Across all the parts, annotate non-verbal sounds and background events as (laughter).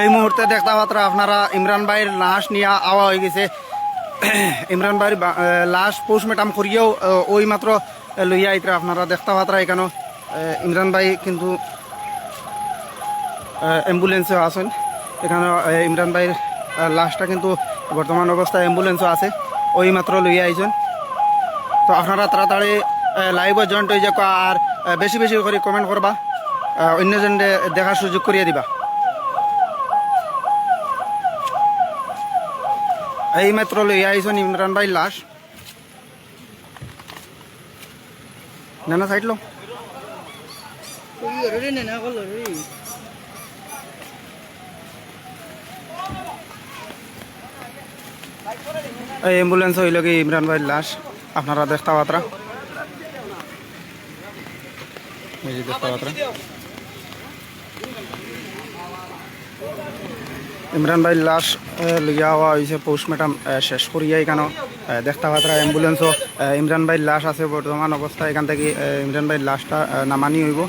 এই মুহূর্তে দেখতে পাত্র আপনারা ইমরান ভাইয়ের লাশ নিয়ে আওয়া হয়ে গেছে। (clears throat) ইমরান ভাইয়ের লাশ পোস্টমর্টম করিয়েও ওই মাত্র লইয়া আইতরা আপনারা দেখতে পাত্রা এখানে ইমরান ভাই কিন্তু অ্যাম্বুলেন্সে আছেন। এখানে ইমরান ভাইয়ের লাশটা কিন্তু বর্তমান অবস্থায় অ্যাম্বুলেন্সও আছে। ওই মাত্র লইয়া আইছেন। তো আপনারা তাড়াতাড়ি লাইভে জয়েন্ট হয়ে যাক আর বেশি বেশি করে কমেন্ট করবা। অন্যজনকে দেখার সুযোগ করিয়ে দিবা। এই মাত্র লইয়া আইছেন ইমরান ভাই লাশ। না না সাইড লো। এই অ্যাম্বুলেন্স হইল কি ইমরান ভাইয়ের লাশ। আপনারা দেখতে পাত্রা। এই যে দেখতে পাত্রা। ইমরান ভাইয়ের লাশ এ, লইয়া হওয়া হয়েছে পোস্টমর্টম শেষ করিয়া এখানে দেখতে পাত্রা অ্যাম্বুলেন্সও ইমরান ভাইয়ের লাশ আছে বর্তমান অবস্থা এখান থেকে ইমরান ভাইয়ের লাশটা নামানি হইব।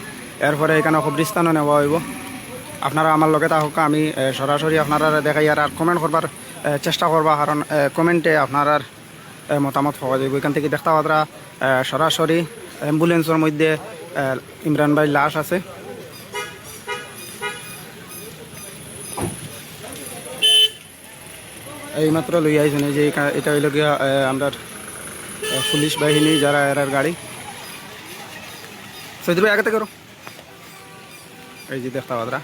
এরপরে এখানে কবরিস্তানও নেওয়া হইব। আপনারা আমার লগে থাকুক আমি সরাসরি আপনারা দেখাই আর কমেন্ট করবার চেষ্টা করবা কারণ কমেন্টে আপনার মতামত পাওয়া যাবে এখান থেকে দেখতে পাত্রা সরাসরি অ্যাম্বুলেন্সের মধ্যে ইমরান ভাইয়ের লাশ আছে। এইমাত্র লই আইছেন যে এটা হইল গিয়া আমরা পুলিশ বাহিনী যারা এরার গাড়ি। সৈদ ভাই আগে করো। এই যে দেখতে পাত্রা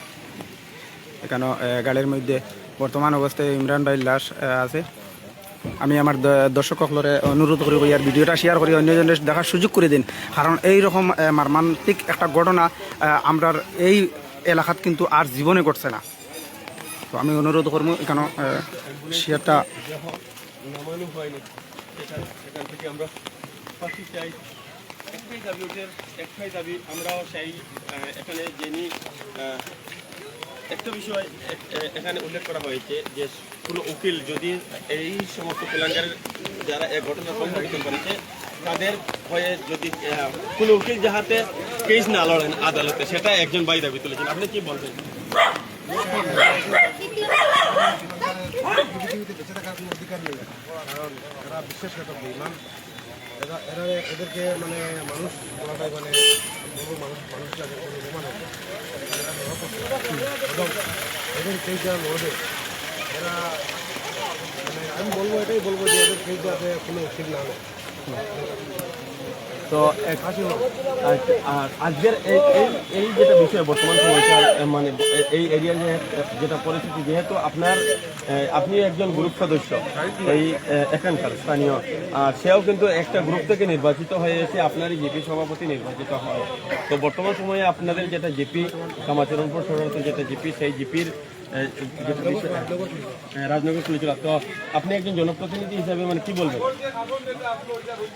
এখানে গাড়ির মধ্যে বর্তমান অবস্থায় ইমরান ভাইয়ের লাশ আছে। আমি আমার দ- দর্শকসকলরে অনুরোধ করি ইয়ার ভিডিওটা শেয়ার করি অন্যজনের দেখার সুযোগ করে দিন। কারণ এই রকম এ, একটা ঘটনা আমরা এই এলাকাত কিন্তু আর জীবনে ঘটছে না। তো আমি অনুরোধ করব এখানে শেয়ারটা থেকে চাই এখানে একটা বিষয় এখানে উল্লেখ করা হয়েছে যে কোনো উকিল যদি এই সমস্ত কুলাঙ্গারের যারা এই ঘটনা সংঘটিত করেছে তাদের হয়ে যদি কোনো উকিল যাহাতে কেস না লড়েন আদালতে, সেটা একজন ভাই দাবি তুলেছেন। আপনি কি বলবেন? পৃথিবীতে বেঁচে থাকার কোনো অধিকার নেই। কারণ এরা বিশ্বাসঘাতক বেইমান। এরা এরা এদেরকে মানে মানুষ বলাটাই মানে মানুষ মানুষরা অভিমান হবে। এবং এদের কেউ যারা লড়বে, এরা মানে আমি বলব এটাই বলব যে এদের কেউ যাতে কোনো উচিত না হয়। তো আজকের এই এই যেটা বিষয় বর্তমান সময়কার মানে এই এরিয়ার যেটা পরিস্থিতি, যেহেতু আপনার আপনি একজন গ্রুপ সদস্য, এই এখানকার স্থানীয়, আর সেও কিন্তু একটা গ্রুপ থেকে নির্বাচিত হয়ে এসে আপনারই জিপি সভাপতি নির্বাচিত হয়। তো বর্তমান সময়ে আপনাদের যেটা জিপি কামাচরণপুর শহরের যেটা জিপি সেই জিপির রাজনগর পুলিশ তো আপনি একজন জনপ্রতিনিধি হিসাবে মানে কি বলবেন?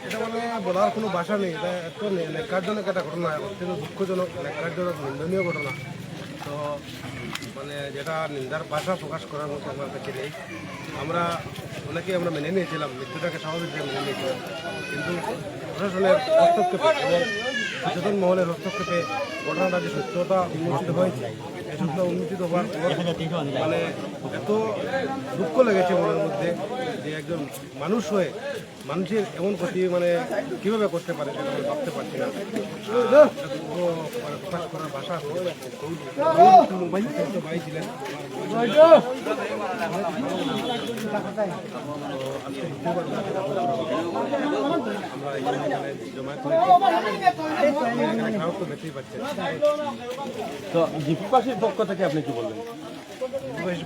এটা মানে বলার কোনো ভাষা নেই। এটা এত ন্যাক্কারজনক একটা ঘটনা, অত্যন্ত দুঃখজনক, ন্যাক্কারজনক, নিন্দনীয় ঘটনা। তো মানে যেটা নিন্দার ভাষা প্রকাশ করার মতো আমার কাছে নেই। আমরা অনেকেই আমরা মেনে নিয়েছিলাম, মৃত্যুটাকে স্বাভাবিকভাবে মেনে নিয়েছিলাম। কিন্তু প্রশাসনের হস্তক্ষেপে এবং সচেতন মহলের হস্তক্ষেপে ঘটনাটা যে সত্যতা উন্মোচিত হয়েছে সত্য উন্মোচিত হওয়ার পর মানে এত দুঃখ লেগেছে মনের মধ্যে যে একজন মানুষ হয়ে মানুষের এমন ক্ষতি মানে কীভাবে করতে পারে সেটা আমি ভাবতে পারছি না। প্রকাশ করার ভাষা আছে। ভাই ছিলেন তো দেখতেই পক্ষ থেকে আপনি কি বলবেন?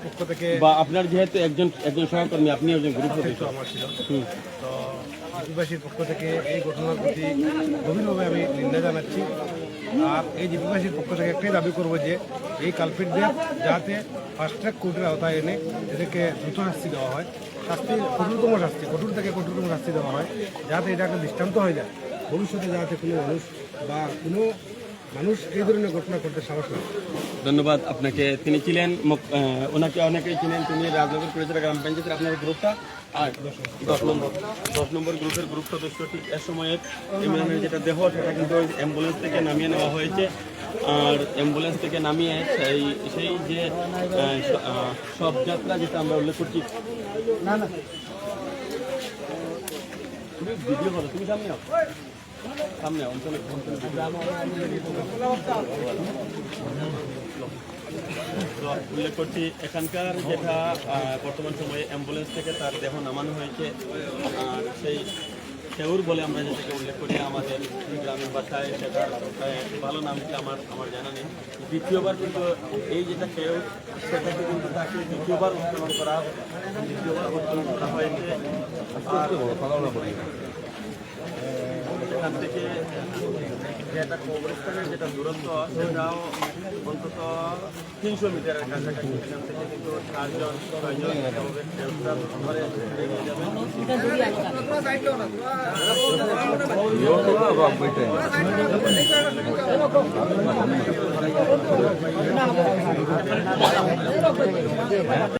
পক্ষ থেকে বা আপনার যেহেতু একজন একজন সহকর্মী আপনি একজন গ্রুপ সদস্য। আমার ছিল। তো জিপিবাসীর পক্ষ থেকে এই ঘটনার প্রতি গভীরভাবে আমি নিন্দা জানাচ্ছি। আর এই জিপিবাসীর পক্ষ থেকে একটাই দাবি করব যে এই কালপিটদের যাতে ফাস্ট ট্র্যাক কোর্টের আওতায় এনে এদেরকে দ্রুত শাস্তি দেওয়া হয় শাস্তি কঠোরতম শাস্তি কঠোর থেকে কঠোরতম শাস্তি দেওয়া হয় যাতে এটা একটা দৃষ্টান্ত হয়ে যায়। ভবিষ্যতে যাতে কোনো মানুষ বা কোনো মানুষ এই ধরনের ঘটনা করতে সাহস না। ধন্যবাদ আপনাকে। তিনি ছিলেন ওনাকে অনেকেই চিনেন তিনি রাজনগর পরিচয় গ্রাম পঞ্চায়েতের আপনার গ্রুপটা। আর দশ নম্বর দশ নম্বর গ্রুপের গ্রুপ সদস্য ঠিক এ সময়ে ইমরানের যেটা দেহ সেটা কিন্তু ওই অ্যাম্বুলেন্স থেকে নামিয়ে নেওয়া হয়েছে। আর অ্যাম্বুলেন্স থেকে নামিয়ে সেই সেই যে আহ, স- আহ, সব যাত্রা যেটা আমরা উল্লেখ করছি। না না। তুমি ভিডিও করো তুমি সামনে সামনে অঞ্চলে উল্লেখ করছি এখানকার যেটা বর্তমান সময়ে অ্যাম্বুলেন্স থেকে তার দেহ নামানো হয়েছে আর সেই সেউর বলে আমরা যেটাকে উল্লেখ করি আমাদের গ্রামের ভাষায় সেটা ভালো নাম কি আমার আমার জানা নেই। দ্বিতীয়বার কিন্তু এই যেটা কেউ সেটাকে কিন্তু তাকে দ্বিতীয়বার উত্তোলন করা দ্বিতীয়বার উত্তোলন করা হয়েছে। আর এখান থেকে যেটা কবরস্থানের যেটা দূরত্ব সেটাও অন্তত তিনশো মিটারের কাছাকাছি। এখান থেকে কিন্তু চারজন, ছয়জন এভাবে যাবেন